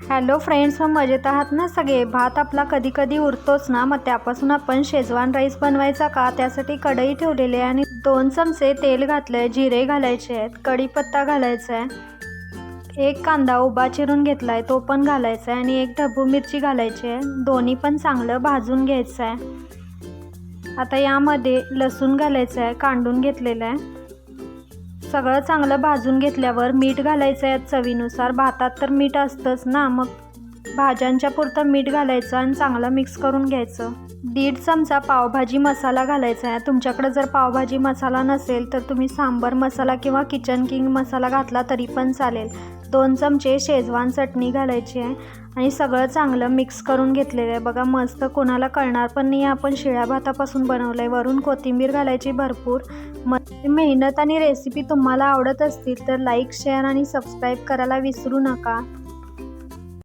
Hello friends मग मजेत आहात ना सगळे? भात आपला कधी कधी उरतोच ना मग त्यापासून आपण शेजवान राईस बनवायचा का? त्यासाठी कढई ठेवलेली आहे आणि दोन चमचे तेल घातलं आहे जिरे घालायचे आहेत कढीपत्ता घालायचा आहे एक कांदा उभा चिरून घेतला आहे तो पण घालायचा आहे आणि एक ढबू मिरची घालायची आहे दोन्ही पण चांगलं भाजून घ्यायचं आहे आता यामध्ये लसूण घालायचं आहे कांडून घेतलेलं आहे सगळं चांगलं भाजून घेतल्यावर मीठ घालायचं आहे चवीनुसार. भातात तर मीठ असतंच ना मग भाज्यांच्या पुरतं मीठ घालायचं आणि चांगलं मिक्स करून घ्यायचं. दीड चमचा पावभाजी मसाला घालायचा आहे. तुमच्याकडे जर पावभाजी मसाला नसेल तर तुम्ही सांबर मसाला किंवा किचन किंग मसाला घातला तरी पण चालेल. दोन चमचे शेजवान चटणी घालायची आहे आणि सगळं चांगलं मिक्स करून घेतलेलं आहे. बघा मस्त कोणाला कळणार पण नाही. आपण शिळ्या भातापासून बनवलं आहे वरून कोथिंबीर घालायची भरपूर. म मेहनत आणि रेसिपी तुम्हाला आवडत असतील तर लाईक शेअर आणि सबस्क्राईब करायला विसरू नका.